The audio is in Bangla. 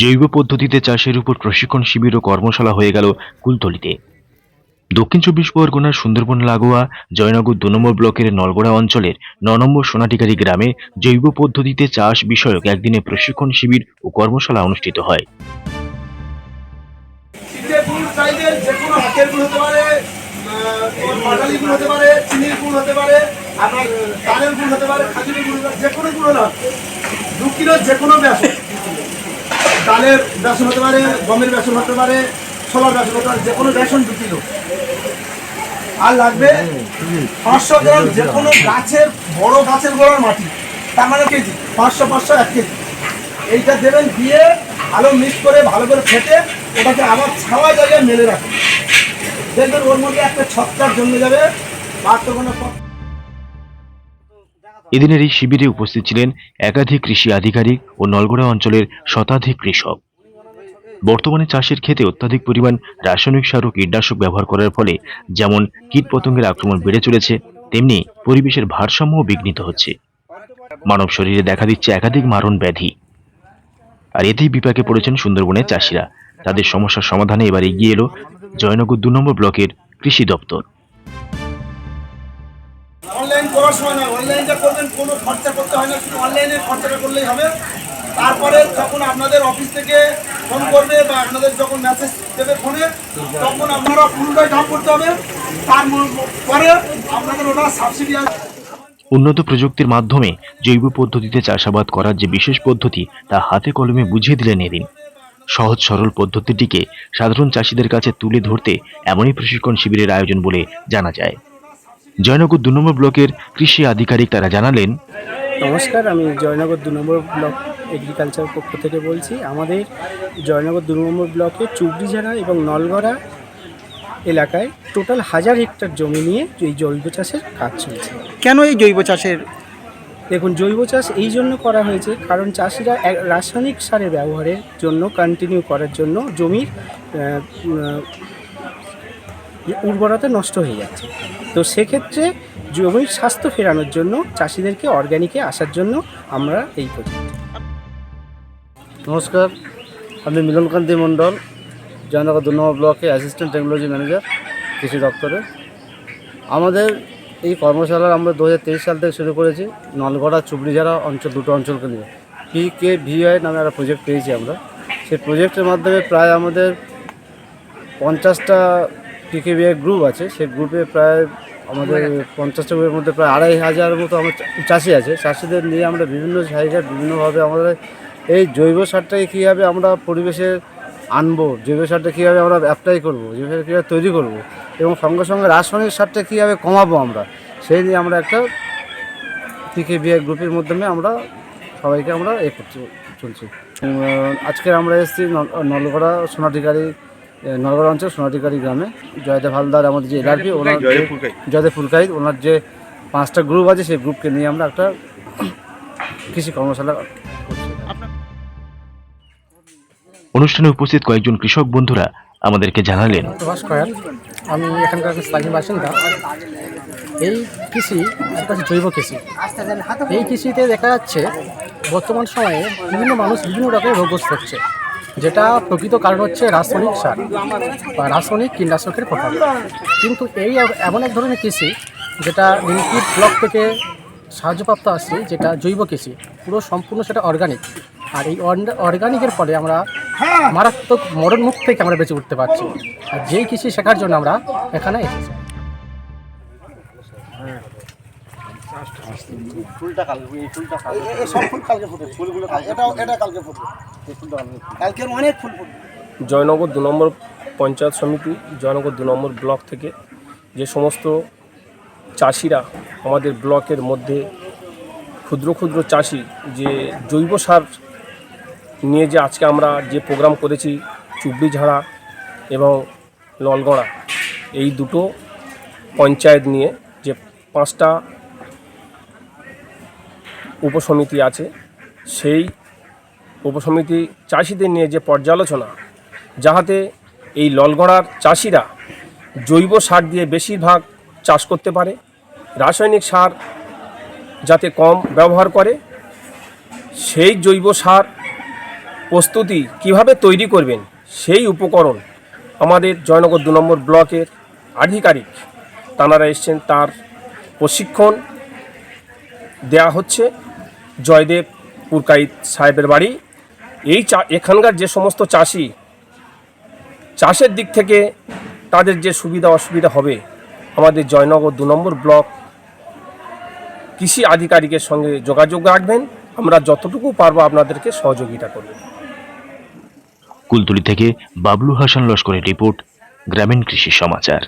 জৈব পদ্ধতিতে চাষের উপর প্রশিক্ষণ শিবির ও কর্মশালা হয়ে গেল কুলতলিতে। দক্ষিণ চব্বিশ পরগনার সুন্দরবন লাগোয়া, জয়নগর দু নম্বর ব্লকের নলগোড়া অঞ্চলের ন নম্বর সোনাটিকারী গ্রামে জৈব পদ্ধতিতে চাষ বিষয়ক একদিনে প্রশিক্ষণ শিবির ও কর্মশালা অনুষ্ঠিত হয়। যে কোনো বেসন ডালের বেসন হতে পারে, গমের বেসন হতে পারে, ছোলার বেসন হতে পারে, যে কোনো বেসন দু কিলো আর লাগবে পাঁচশো গ্রাম যে কোনো গাছের বড় গাছের গোড়ার মাটি, তার মানে কেজি, পাঁচশো পাঁচশো, এক কেজি। এইটা দেবেন দিয়ে ভালো মিক্স করে, ভালো করে ফেটে ওটাকে আবার ছাওয়া জায়গায় মেলে রাখুন। দেখবেন ওর মধ্যে একটা ছত্রাক জন্মে যাবে বাস্তবনে এদিনের এই শিবিরে উপস্থিত ছিলেন একাধিক কৃষি আধিকারিক ও নলগোড়া অঞ্চলের শতাধিক কৃষক। বর্তমানে চাষের ক্ষেতে অত্যাধিক পরিমাণ রাসায়নিক সার ও কীটনাশক ব্যবহার করার ফলে যেমন কীটপতঙ্গের আক্রমণ বেড়ে চলেছে, তেমনি পরিবেশের ভারসাম্যও বিঘ্নিত হচ্ছে। মানব শরীরে দেখা দিচ্ছে একাধিক মারণ ব্যাধি। আর এতেই বিপাকে পড়েছেন সুন্দরবনের চাষিরা। তাদের সমস্যার সমাধানে এবার এগিয়ে এলো জয়নগর দু নম্বর ব্লকের কৃষি দপ্তর। অনলাইন করার সময় না অনলাইনটা করবেন, কোনো খরচা করতে হয় না, শুধু অনলাইনে খরচাটা করলেই হবে। তারপরে যখন আপনাদের অফিস থেকে ফোন করবে বা আপনাদের যখন মেসেজ দেবে ফোনে তখন আপনারা পুরোটাই কাম করতে হবে। তার পরে আপনাদের ওটা সাবসিডি আসবে উন্নত প্রযুক্তির মাধ্যমে জৈব পদ্ধতিতে চাষাবাদ করার যে বিশেষ পদ্ধতি, তা হাতে কলমে বুঝিয়ে দিলেন এদিন। সহজ সরল পদ্ধতিটিকে সাধারণ চাষিদের কাছে তুলে ধরতে এমনই প্রশিক্ষণ শিবিরের আয়োজন বলে জানা যায়। জয়নগর দু নম্বর ব্লকের কৃষি আধিকারিক তারা জানালেন নমস্কার আমি জয়নগর দু নম্বর ব্লক এগ্রিকালচার পক্ষ থেকে বলছি। আমাদের জয়নগর দু নম্বর ব্লকে চুবড়িঝাড়া এবং নলগড়া এলাকায় টোটাল হাজার হেক্টর জমি নিয়ে এই জৈব চাষের কাজ চলছে। কেন এই জৈব চাষের? দেখুন জৈব চাষ এই জন্য করা হয়েছে কারণ চাষিরা এক- রাসায়নিক সারের ব্যবহারের জন্য কন্টিনিউ করার জন্য জমির উর্বরতা নষ্ট হয়ে যাচ্ছে। তো সেক্ষেত্রে জমির স্বাস্থ্য ফেরানোর জন্য চাষিদেরকে অর্গ্যানিকে আসার জন্য আমরা এই প্রজেক্ট নমস্কার, আমি মিলনকান্তি মণ্ডল, জয়নগর দু নম্বর ব্লকে অ্যাসিস্ট্যান্ট টেকনোলজি ম্যানেজার কৃষি দপ্তরে। আমাদের এই কর্মশালা আমরা দু হাজার তেইশ সাল থেকে শুরু করেছি, নলগড়া, চুবড়িঝাড়া অঞ্চল, দুটো অঞ্চলকে নিয়ে পি কে ভিআই নামে একটা প্রজেক্ট পেয়েছি আমরা। সেই প্রজেক্টের মাধ্যমে প্রায় আমাদের পঞ্চাশটা পিকেভিআই গ্রুপ আছে সেই গ্রুপে প্রায় আমাদের পঞ্চাশটা গ্রুপের মধ্যে প্রায় আড়াই হাজার মতো আমার চাষি আছে। চাষিদের নিয়ে আমরা বিভিন্ন জায়গায় বিভিন্নভাবে আমাদের এই জৈব সারটাকে কীভাবে আমরা পরিবেশে আনব জৈব সারটা কীভাবে আমরা অ্যাপ্লাই করব জৈব সার কীভাবে তৈরি করব এবং সঙ্গে সঙ্গে রাসায়নিক সারটা কীভাবে কমাবো আমরা সেই নিয়ে আমরা একটা পিকেভিআই গ্রুপের মাধ্যমে আমরা সবাইকে আমরা এ করছি চলছি। আজকে আমরা এসেছি নল- নলগড়া সোনাটিকারি এ, নলগড়া অঞ্চল সোনাটিকারি গ্রামে। জয়দেব হালদার আমাদের যে এলআরপি ওনার জয়দেব ফুলকাই। ওনার যে পাঁচটা গ্রুপ আছে সেই গ্রুপকে নিয়ে আমরা একটা কৃষি কর্মশালা অনুষ্ঠানে উপস্থিত কয়েকজন কৃষক বন্ধুরা আমাদেরকে জানালেন। আমি এখানকার স্থানীয় বাসিন্দা। এই কৃষি একটা জৈব কৃষি। এই কৃষিতে দেখা যাচ্ছে বর্তমান সময়ে বিভিন্ন মানুষ বিভিন্ন রকমের রোগগ্রস্ত হচ্ছে। যেটা প্রকৃত কারণ হচ্ছে রাসায়নিক সার বা রাসায়নিক কীটনাশকের প্রভাব। কিন্তু এই এমন এক ধরনের কৃষি যেটা নীলকুট ব্লক থেকে সাহায্যপ্রাপ্ত আসছে যেটা জৈব কৃষি। পুরো সম্পূর্ণ সেটা অর্গানিক। আর এই অর্গানিকের ফলে আমরা মারাত্মক মরণ মুখ থেকে আমরা বেঁচে উঠতে পারছি। আর যেই কৃষি শেখার জন্য আমরা এখানে এসেছি। ফুলটা সব ফুল কালকে ফুটে ফুলগুলো এটাও এটা কালকে ফুটবে। কালকের অনেক ফুল জয়নগর দু নম্বর পঞ্চায়েত সমিতি, জয়নগর দু নম্বর ব্লক থেকে যে সমস্ত চাষিরা আমাদের ব্লকের মধ্যে ক্ষুদ্র ক্ষুদ্র চাষি যে জৈব সার নিয়ে যে আজকে আমরা যে প্রোগ্রাম করেছি চুবড়িঝাড়া এবং নলগড়া, এই দুটো পঞ্চায়েত নিয়ে যে পাঁচটা উপসমিতি আছে, সেই উপসমিতি চাষিদের নিয়ে যে পর্যালোচনা, যাহাতে এই ললগড়ার চাষিরা জৈব সার দিয়ে বেশিরভাগ চাষ করতে পারে, রাসায়নিক সার যাতে কম ব্যবহার করে, সেই জৈব সার প্রস্তুতি কীভাবে তৈরি করবেন, সেই উপকরণ আমাদের জয়নগর দু নম্বর ব্লকের আধিকারিক তাঁরা এসছেন, তার প্রশিক্ষণ দেয়া হচ্ছে জয়দেব পুরকাইত সাহেবের বাড়ি। এই চা, এখানকার যে সমস্ত চাষি, চাষের দিক থেকে তাদের যে সুবিধা অসুবিধা হবে, আমাদের জয়নগর দু নম্বর ব্লক কৃষি আধিকারিকের সঙ্গে যোগাযোগ রাখবেন। আমরা যতটুকু পারব আপনাদেরকে সহযোগিতা করব। কুলতুলি থেকে বাবলু হাসান লস্করের রিপোর্ট, গ্রামীণ কৃষি সমাচার।